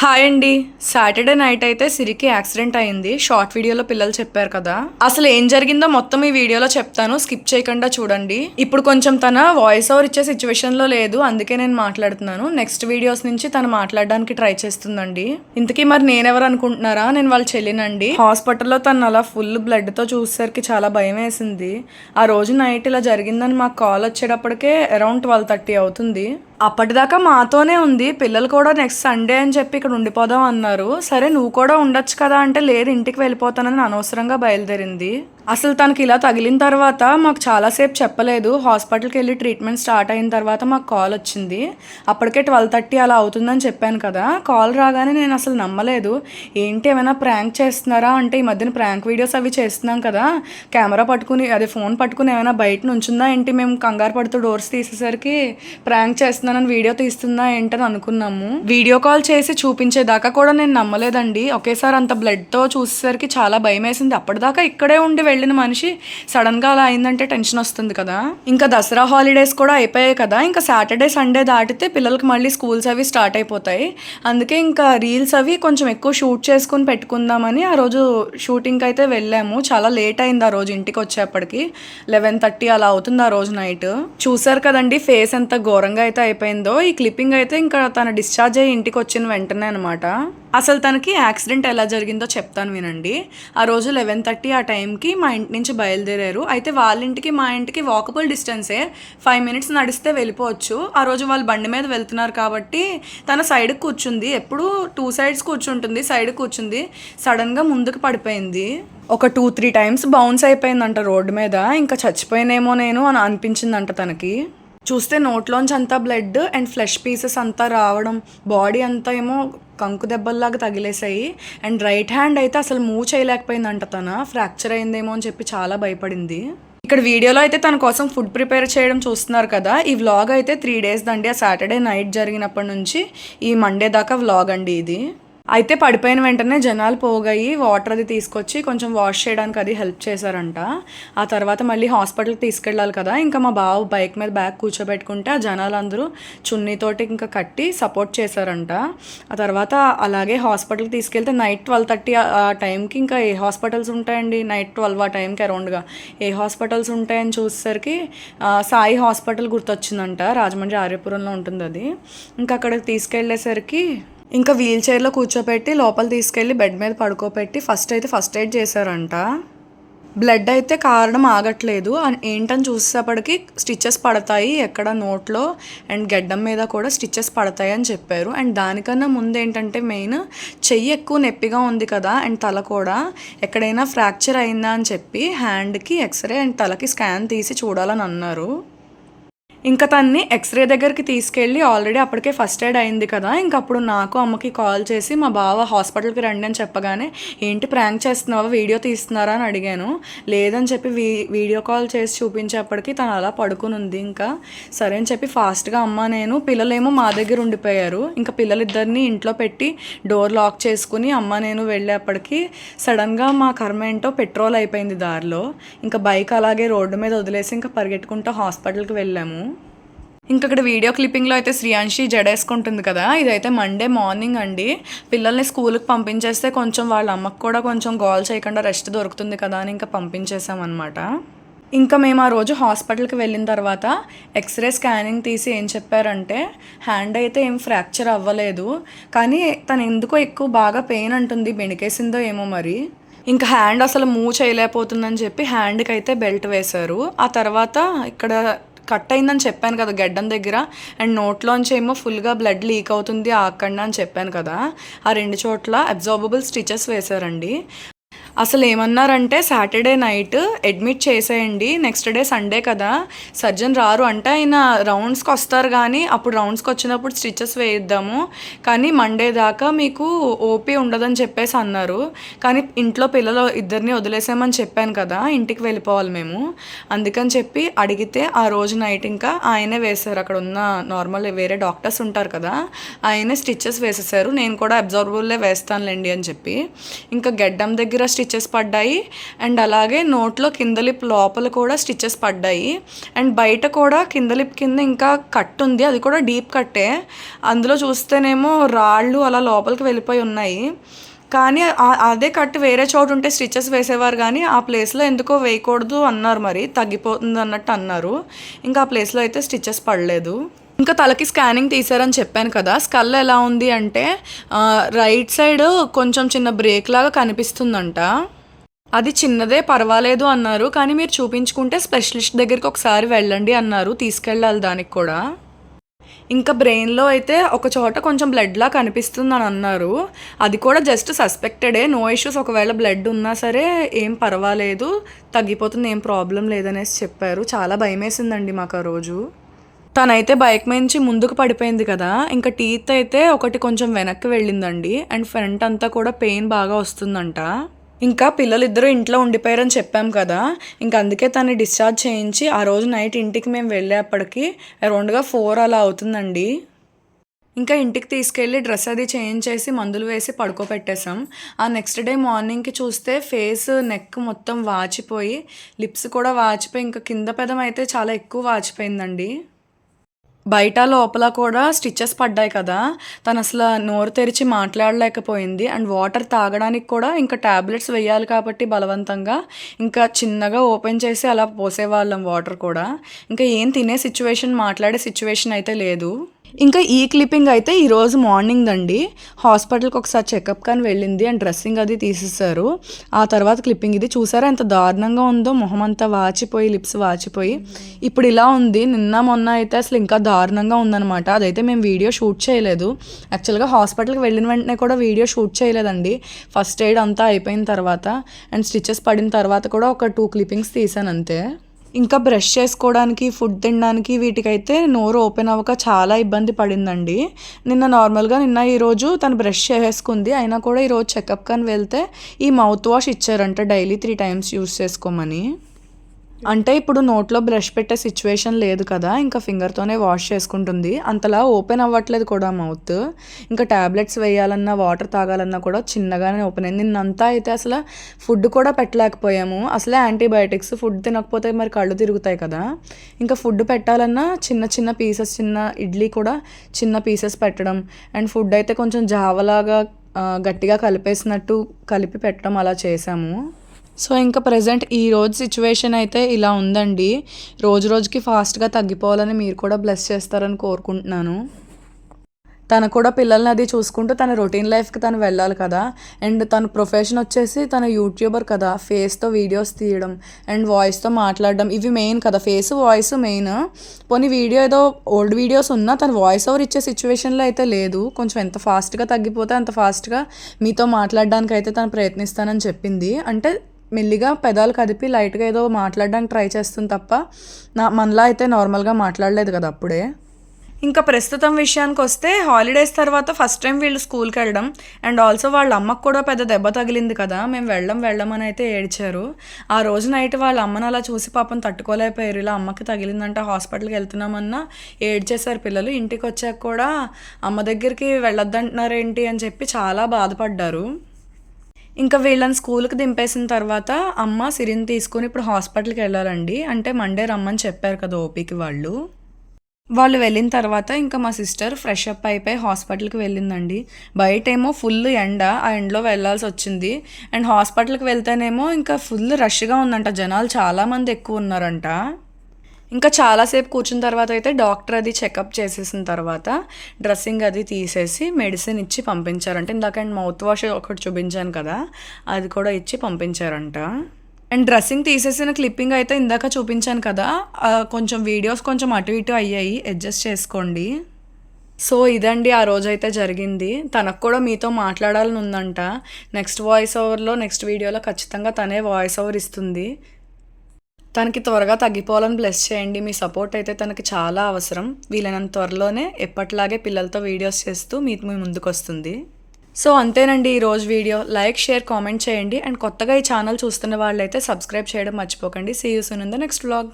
Hi అండి. Saturday night అయితే సిరికి యాక్సిడెంట్ అయింది. షార్ట్ వీడియోలో పిల్లలు చెప్పారు కదా. అసలు ఏం జరిగిందో మొత్తం ఈ వీడియోలో చెప్తాను. స్కిప్ చేయకుండా చూడండి. ఇప్పుడు కొంచెం తన వాయిస్ ఓవర్ ఇచ్చే సిచ్యువేషన్లో లేదు. అందుకే నేను మాట్లాడుతున్నాను. నెక్స్ట్ వీడియోస్ నుంచి తను మాట్లాడడానికి ట్రై చేస్తుందండి. ఇంతకీ మరి నేనెవరు అనుకుంటున్నారా? నేను వాళ్ళ చెల్లినండి. హాస్పిటల్లో తను అలా ఫుల్ బ్లడ్తో చూసేసరికి చాలా భయం వేసింది. ఆ రోజు నైట్ ఇలా జరిగిందని మాకు కాల్ వచ్చేటప్పటికే అరౌండ్ ట్వెల్వ్ థర్టీ అవుతుంది. అప్పటిదాకా మాతోనే ఉంది. పిల్లలు కూడా నెక్స్ట్ సండే అని చెప్పి ఇక్కడ ఉండిపోదాం అన్నారు. సరే నువ్వు కూడా ఉండొచ్చు కదా అంటే లేదు ఇంటికి వెళ్ళిపోతానని అనవసరంగా బయలుదేరింది. అసలు తనకి ఇలా తగిలిన తర్వాత మాకు చాలాసేపు చెప్పలేదు. హాస్పిటల్కి వెళ్ళి ట్రీట్మెంట్ స్టార్ట్ అయిన తర్వాత మాకు కాల్ వచ్చింది. అప్పటికే ట్వెల్వ్ థర్టీ అలా అవుతుందని చెప్పాను కదా. కాల్ రాగానే నేను అసలు నమ్మలేదు. ఏంటి ఏమైనా ప్రాంక్ చేస్తున్నారా అంటే ఈ మధ్యన ప్రాంక్ వీడియోస్ అవి చేస్తున్నాం కదా. కెమెరా పట్టుకుని అదే ఫోన్ పట్టుకుని ఏమైనా బయట నుంచుందా ఏంటి? మేము కంగారు పడుతూ డోర్స్ తీసేసరికి ప్రాంక్ చేస్తున్నానని వీడియో తీస్తుందా ఏంటని అనుకున్నాము. వీడియో కాల్ చేసి చూపించేదాకా కూడా నేను నమ్మలేదండి. ఒకేసారి అంత బ్లడ్తో చూసేసరికి చాలా భయం వేసింది అప్పటిదాకా ఇక్కడే ఉండి వెళ్ళిన మనిషి సడన్గా అలా అయిందంటే టెన్షన్ వస్తుంది కదా. ఇంకా దసరా హాలిడేస్ కూడా అయిపోయాయి కదా. ఇంకా సాటర్డే సండే దాటితే పిల్లలకి మళ్ళీ స్కూల్స్ అవి స్టార్ట్ అయిపోతాయి. అందుకే ఇంకా రీల్స్ అవి కొంచెం ఎక్కువ షూట్ చేసుకుని పెట్టుకుందామని ఆ రోజు షూటింగ్కి అయితే వెళ్ళాము. చాలా లేట్ అయింది ఆ రోజు ఇంటికి వచ్చేప్పటికి. లెవెన్ థర్టీ అలా అవుతుంది ఆ రోజు నైట్. చూసారు కదండి ఫేస్ ఎంత ఘోరంగా అయితే అయిపోయిందో. ఈ క్లిప్పింగ్ అయితే ఇంకా తన డిశ్చార్జ్ అయ్యి ఇంటికి వచ్చిన వెంటనే అనమాట అసలు తనకి యాక్సిడెంట్ ఎలా జరిగిందో చెప్తాను వినండి. ఆ రోజు లెవెన్ థర్టీ ఆ టైంకి మా ఇంటి నుంచి బయలుదేరారు. అయితే వాళ్ళ ఇంటికి మా ఇంటికి వాకబుల్ డిస్టెన్సే ఫైవ్ మినిట్స్ నడిస్తే వెళ్ళిపోవచ్చు. ఆ రోజు వాళ్ళు బండి మీద వెళ్తున్నారు కాబట్టి తన సైడ్కి కూర్చుంది. ఎప్పుడు టూ సైడ్స్ కూర్చుంటుంది సైడ్ కూర్చుంది. సడన్గా ముందుకు పడిపోయింది. ఒక టూ త్రీ టైమ్స్ బౌన్స్ అయిపోయిందంట రోడ్డు మీద. ఇంకా చచ్చిపోయినేమో నేను అని అనిపించిందంట తనకి. చూస్తే నోట్లోంచి అంతా బ్లడ్ అండ్ ఫ్లెష్ పీసెస్ అంతా రావడం బాడీ అంతా ఏమో కంకు దెబ్బల్లాగా తగిలేసాయి అండ్ రైట్ హ్యాండ్ అయితే అసలు మూవ్ చేయలేకపోయిందంట తన. ఫ్రాక్చర్ అయిందేమో అని చెప్పి చాలా భయపడింది. ఇక్కడ వీడియోలో అయితే తన కోసం ఫుడ్ ప్రిపేర్ చేయడం చూస్తున్నారు కదా. ఈ వ్లాగ్ అయితే త్రీ డేస్ దండి. ఆ సాటర్డే నైట్ జరిగినప్పటి నుంచి ఈ మండే దాకా వ్లాగ్ అండి ఇది. అయితే పడిపోయిన వెంటనే జనాలు పోగాయి వాటర్ అది తీసుకొచ్చి కొంచెం వాష్ చేయడానికి అది హెల్ప్ చేశారంట. ఆ తర్వాత మళ్ళీ హాస్పిటల్కి తీసుకెళ్ళాలి కదా. ఇంకా మా బావ బైక్ మీద బ్యాగ్ కూర్చోబెట్టుకుంటే ఆ జనాలందరూ చున్నీతోటి ఇంకా కట్టి సపోర్ట్ చేశారంట. ఆ తర్వాత అలాగే హాస్పిటల్కి తీసుకెళ్తే నైట్ ట్వెల్వ్ థర్టీ ఆ టైంకి ఇంకా ఏ హాస్పిటల్స్ ఉంటాయండి? నైట్ ట్వెల్వ్ ఆ టైంకి అరౌండ్గా ఏ హాస్పిటల్స్ ఉంటాయని చూసేసరికి సాయి హాస్పిటల్ గుర్తొచ్చిందంట. రాజమండ్రి ఆర్యపురంలో ఉంటుంది అది. ఇంకా అక్కడికి తీసుకెళ్ళేసరికి ఇంకా వీల్ చైర్లో కూర్చోపెట్టి లోపల తీసుకెళ్ళి బెడ్ మీద పడుకోపెట్టి ఫస్ట్ అయితే ఫస్ట్ ఎయిడ్ చేశారంట. బ్లడ్ అయితే కారణం ఆగట్లేదు. ఏంటని చూసేటప్పటికి స్టిచ్చెస్ పడతాయి ఎక్కడ నోట్లో అండ్ గడ్డం మీద కూడా స్టిచ్చెస్ పడతాయి అని చెప్పారు. అండ్ దానికన్నా ముందు ఏంటంటే మెయిన్ చెయ్యి ఎక్కువ నొప్పిగా ఉంది కదా అండ్ తల కూడా ఎక్కడైనా ఫ్రాక్చర్ అయిందా అని చెప్పి హ్యాండ్కి ఎక్స్రే అండ్ తలకి స్కాన్ తీసి చూడాలని అన్నారు. ఇంకా తన్ని ఎక్స్రే దగ్గరికి తీసుకెళ్ళి ఆల్రెడీ అప్పటికే ఫస్ట్ ఎయిడ్ అయింది కదా. ఇంక అప్పుడు నాకు అమ్మకి కాల్ చేసి మా బావ హాస్పిటల్కి రండి అని చెప్పగానే ఏంటి ప్రాంక్ చేస్తున్నావా? వీడియో తీస్తున్నారా? అని అడిగాను. లేదని చెప్పి వీ వీడియో కాల్ చేసి చూపించేప్పటికి తను అలా పడుకుని ఉంది ఇంకా. సరే అని చెప్పి ఫాస్ట్గా అమ్మ నేను పిల్లలేమో మా దగ్గర ఉండిపోయారు. ఇంకా పిల్లలిద్దరిని ఇంట్లో పెట్టి డోర్ లాక్ చేసుకుని అమ్మ నేను వెళ్ళేప్పటికి సడన్గా మా కర్మ ఏంటో పెట్రోల్ అయిపోయింది దారిలో. ఇంకా బైక్ అలాగే రోడ్డు మీద వదిలేసి ఇంకా పరిగెట్టుకుంటూ హాస్పిటల్కి వెళ్ళాము. ఇంకా ఇక్కడ వీడియో క్లిప్పింగ్లో అయితే శ్రీయాంషి జడేసుకుంటుంది కదా ఇదైతే మండే మార్నింగ్ అండి. పిల్లల్ని స్కూల్కి పంపించేస్తే కొంచెం వాళ్ళ అమ్మకు కూడా కొంచెం గోల్ చేయకుండా రెస్ట్ దొరుకుతుంది కదా అని ఇంకా పంపించేసామన్నమాట ఇంకా మేము ఆ రోజు హాస్పిటల్కి వెళ్ళిన తర్వాత ఎక్స్రే స్కానింగ్ తీసి ఏం చెప్పారంటే హ్యాండ్ అయితే ఏం ఫ్రాక్చర్ అవ్వలేదు కానీ తను ఎందుకో ఎక్కువ బాగా పెయిన్ అంటుంది బెణికేసిందో ఏమో మరి. ఇంకా హ్యాండ్ అసలు మూవ్ చేయలేకపోతుందని చెప్పి హ్యాండ్కి అయితే బెల్ట్ వేశారు. ఆ తర్వాత ఇక్కడ కట్ అయిందని చెప్పాను కదా గడ్డం దగ్గర. అండ్ నోట్లోంచి ఏమో ఫుల్గా బ్లడ్ లీక్ అవుతుంది ఆకండి అని చెప్పాను కదా. ఆ రెండు చోట్ల అబ్జార్బబుల్ స్టిచెస్ వేశారండి. అసలు ఏమన్నారంటే సాటర్డే నైట్ అడ్మిట్ చేసేయండి నెక్స్ట్ డే సండే కదా సర్జన్ రారు. అంటే ఆయన రౌండ్స్కి వస్తారు కానీ అప్పుడు రౌండ్స్కి వచ్చినప్పుడు స్టిచెస్ వేయిద్దాము. కానీ మండే దాకా మీకు ఓపీ ఉండదని చెప్పేసి అన్నారు. కానీ ఇంట్లో పిల్లలు ఇద్దరిని వదిలేసామని చెప్పాను కదా ఇంటికి వెళ్ళిపోవాలి మేము. అందుకని చెప్పి అడిగితే ఆ రోజు నైట్ ఇంకా ఆయనే వేశారు. అక్కడ ఉన్న నార్మల్ వేరే డాక్టర్స్ ఉంటారు కదా ఆయనే స్టిచెస్ వేసేసారు. నేను కూడా అబ్జర్వబుల్లే వేస్తానులేండి అని చెప్పి. ఇంకా గడ్డం దగ్గర స్టిచ్ స్టిచెస్ పడ్డాయి. అండ్ అలాగే నోట్లో కింద లిప్ లోపల కూడా స్టిచెస్ పడ్డాయి. అండ్ బయట కూడా కింద లిప్ కింద ఇంకా కట్ ఉంది. అది కూడా డీప్ కట్టే. అందులో చూస్తేనేమో రాళ్ళు అలా లోపలికి వెళ్ళిపోయి ఉన్నాయి. కానీ అదే కట్ వేరే చోటు ఉంటే స్టిచెస్ వేసేవారు కానీ ఆ ప్లేస్లో ఎందుకో వేయకూడదు అన్నారు మరి. తగ్గిపోతుంది అన్నట్టు అన్నారు. ఇంకా ఆ ప్లేస్లో అయితే స్టిచెస్ పడలేదు. ఇంకా తలకి స్కానింగ్ తీసారని చెప్పాను కదా. స్కల్ ఎలా ఉంది అంటే రైట్ సైడ్ కొంచెం చిన్న బ్రేక్ లాగా కనిపిస్తుందంట. అది చిన్నదే పర్వాలేదు అన్నారు. కానీ మీరు చూపించుకుంటే స్పెషలిస్ట్ దగ్గరికి ఒకసారి వెళ్ళండి అన్నారు. తీసుకెళ్ళాలి దానికి కూడా. ఇంకా బ్రెయిన్లో అయితే ఒక చోట కొంచెం బ్లడ్లా కనిపిస్తుంది అని అన్నారు. అది కూడా జస్ట్ సస్పెక్టెడే. No issues. ఒకవేళ బ్లడ్ ఉన్నా సరే ఏం పర్వాలేదు. తగ్గిపోతుంది ఏం ప్రాబ్లం లేదనేసి చెప్పారు. చాలా భయమేసిందండి మాకు ఆ రోజు. తనైతే బైక్ నుంచి ముందుకు పడిపోయింది కదా. ఇంకా టీత్ అయితే ఒకటి కొంచెం వెనక్కి వెళ్ళిందండి. అండ్ ఫ్రంట్ అంతా కూడా పెయిన్ బాగా వస్తుందంట. ఇంకా పిల్లలిద్దరూ ఇంట్లో ఉండిపోయారని చెప్పాం కదా. ఇంకా అందుకే తను డిశ్చార్జ్ చేయించి ఆ రోజు నైట్ ఇంటికి మేము వెళ్ళేప్పటికి అరౌండ్గా ఫోర్ అలా అవుతుందండి. ఇంకా ఇంటికి తీసుకెళ్ళి డ్రెస్ అది చేంజ్ చేసి మందులు వేసి పడుకోబెట్టేశాం. ఆ నెక్స్ట్ డే మార్నింగ్కి చూస్తే ఫేస్ నెక్ మొత్తం వాచిపోయి లిప్స్ కూడా వాచిపోయి ఇంకా కింద పెదం అయితే చాలా ఎక్కువ వాచిపోయిందండి. బయట లోపల కూడా స్టిచెస్ పడ్డాయి కదా. తను అసలు నోరు తెరిచి మాట్లాడలేకపోయింది. అండ్ వాటర్ తాగడానికి కూడా ఇంకా టాబ్లెట్స్ వేయాలి కాబట్టి బలవంతంగా ఇంకా చిన్నగా ఓపెన్ చేసి అలా పోసేవాళ్ళం వాటర్ కూడా. ఇంకా ఏం తినే సిచ్యువేషన్ మాట్లాడే సిచ్యువేషన్ అయితే లేదు. ఇంకా ఈ క్లిప్పింగ్ అయితే ఈరోజు మార్నింగ్ అండి హాస్పిటల్కి ఒకసారి చెకప్ కానీ వెళ్ళింది అండ్ డ్రెస్సింగ్ అది తీసేసారు. ఆ తర్వాత క్లిప్పింగ్ ఇది. చూసారా ఎంత దారుణంగా ఉందో? మొహం అంతా వాచిపోయి లిప్స్ వాచిపోయి. ఇప్పుడు ఇలా ఉంది. నిన్న మొన్న అయితే అసలు ఇంకా దారుణంగా ఉందన్నమాట. అదైతే మేము వీడియో షూట్ చేయలేదు. యాక్చువల్గా హాస్పిటల్కి వెళ్ళిన వెంటనే కూడా వీడియో షూట్ చేయలేదండి. ఫస్ట్ ఎయిడ్ అంతా అయిపోయిన తర్వాత అండ్ స్టిచెస్ పడిన తర్వాత కూడా ఒక టూ క్లిప్పింగ్స్ తీసాను అంతే. ఇంకా బ్రష్ చేసుకోవడానికి ఫుడ్ తినడానికి వీటికైతే నోరు ఓపెన్ అవ్వక చాలా ఇబ్బంది పడిందండి. నిన్న నార్మల్గా నిన్న ఈరోజు తను బ్రష్ చేసేసుకుంది అయినా కూడా ఈరోజు చెకప్ కానీ వెళ్తే ఈ మౌత్ వాష్ ఇచ్చారంట డైలీ త్రీ టైమ్స్ యూస్ చేసుకోమని. అంటే ఇప్పుడు నోట్లో బ్రష్ పెట్టే సిచ్యువేషన్ లేదు కదా ఇంకా ఫింగర్తోనే వాష్ చేసుకుంటుంది. అంతలా ఓపెన్ అవ్వట్లేదు కూడా మౌత్. ఇంకా ట్యాబ్లెట్స్ వేయాలన్నా వాటర్ తాగాలన్నా కూడా చిన్నగానే ఓపెన్ అయింది. నిన్నంతా అయితే అసలు ఫుడ్ కూడా పెట్టలేకపోయాము. అసలే యాంటీబయాటిక్స్ ఫుడ్ తినకపోతే మరి కళ్ళు తిరుగుతాయి కదా. ఇంకా ఫుడ్ పెట్టాలన్నా చిన్న చిన్న పీసెస్ చిన్న ఇడ్లీ కూడా చిన్న పీసెస్ పెట్టడం. అండ్ ఫుడ్ అయితే కొంచెం జావలాగా గట్టిగా కలిపేసినట్టు కలిపి పెట్టడం అలా చేసాము సో ఇంకా ప్రజెంట్ ఈ రోజు సిచ్యువేషన్ అయితే ఇలా ఉందండి. రోజు రోజుకి ఫాస్ట్గా తగ్గిపోవాలని మీరు కూడా బ్లెస్ చేస్తారని కోరుకుంటున్నాను. తను కూడా పిల్లల్ని అది చూసుకుంటూ తన రొటీన్ లైఫ్కి తను వెళ్ళాలి కదా. అండ్ తన ప్రొఫెషన్ వచ్చేసి తన యూట్యూబర్ కదా ఫేస్తో వీడియోస్ తీయడం అండ్ వాయిస్తో మాట్లాడడం. ఇవి మెయిన్ కదా ఫేస్ వాయిస్ మెయిన్ పోనీ వీడియో ఏదో ఓల్డ్ వీడియోస్ ఉన్నా తను వాయిస్ ఓవర్ ఇచ్చే సిచ్యువేషన్లో అయితే లేదు. కొంచెం ఎంత ఫాస్ట్గా తగ్గిపోతే అంత ఫాస్ట్గా మీతో మాట్లాడడానికి అయితే తను ప్రయత్నిస్తానని చెప్పింది. అంటే మెల్లిగా పెదాలు కదిపి లైట్గా ఏదో మాట్లాడడానికి ట్రై చేస్తుంది తప్ప నా మనలా అయితే నార్మల్గా మాట్లాడలేదు కదా అప్పుడే. ఇంకా ప్రస్తుతం విషయానికి వస్తే హాలిడేస్ తర్వాత ఫస్ట్ టైం వీళ్ళు స్కూల్కి వెళ్ళడం అండ్ ఆల్సో వాళ్ళ అమ్మకు కూడా పెద్ద దెబ్బ తగిలింది కదా మేము వెళ్ళం వెళ్ళమని అయితే ఏడ్చారు. ఆ రోజు నైట్ వాళ్ళ అమ్మను అలా చూసి పాపం తట్టుకోలేకపోయారు. ఇలా అమ్మకి తగిలిందంట హాస్పిటల్కి వెళ్తున్నామన్నా ఏడ్చేశారు పిల్లలు. ఇంటికి వచ్చాక కూడా అమ్మ దగ్గరికి వెళ్ళొద్దంటున్నారేంటి? అని చెప్పి చాలా బాధపడ్డారు. ఇంకా వీళ్ళని స్కూల్కి దింపేసిన తర్వాత అమ్మ సిరిని తీసుకుని ఇప్పుడు హాస్పిటల్కి వెళ్ళాలండి. అంటే మండే రమ్మని చెప్పారు కదా ఓపీకి వాళ్ళు. వాళ్ళు వెళ్ళిన తర్వాత ఇంకా మా సిస్టర్ ఫ్రెష్ అప్ అయిపోయి హాస్పిటల్కి వెళ్ళిందండి. బయట ఏమో ఫుల్ ఎండ ఆ ఎండలో వెళ్ళాల్సి వచ్చింది. అండ్ హాస్పిటల్కి వెళ్తేనేమో ఇంకా ఫుల్ రష్గా ఉందంట. జనాలు చాలామంది ఎక్కువ ఉన్నారంట. ఇంకా చాలాసేపు కూర్చున్న తర్వాత అయితే డాక్టర్ అది చెకప్ చేసేసిన తర్వాత డ్రెస్సింగ్ అది తీసేసి మెడిసిన్ ఇచ్చి పంపించారంట. ఇందాక మౌత్ వాష్ ఒకటి చూపించాను కదా అది కూడా ఇచ్చి పంపించారంట. అండ్ డ్రెస్సింగ్ తీసేసిన క్లిప్పింగ్ అయితే ఇందాక చూపించాను కదా కొంచెం వీడియోస్ కొంచెం అటు ఇటు అయ్యాయి అడ్జస్ట్ చేసుకోండి. సో ఇదండి ఆ రోజైతే జరిగింది. తనకు కూడా మీతో మాట్లాడాలని ఉందంట. నెక్స్ట్ వాయిస్ ఓవర్లో నెక్స్ట్ వీడియోలో ఖచ్చితంగా తనే వాయిస్ ఓవర్ ఇస్తుంది. తనకి త్వరగా తగ్గిపోవాలని బ్లెస్ చేయండి. మీ సపోర్ట్ అయితే తనకి చాలా అవసరం. వీలైనంత త్వరలోనే ఎప్పటిలాగే పిల్లలతో వీడియోస్ చేస్తూ మీకు మీ ముందుకొస్తుంది. సో అంతేనండి ఈ రోజు వీడియో లైక్ షేర్ కామెంట్ చేయండి. అండ్ కొత్తగా ఈ ఛానల్ చూస్తున్న వాళ్ళైతే సబ్స్క్రైబ్ చేయడం మర్చిపోకండి. See you soon in the next vlog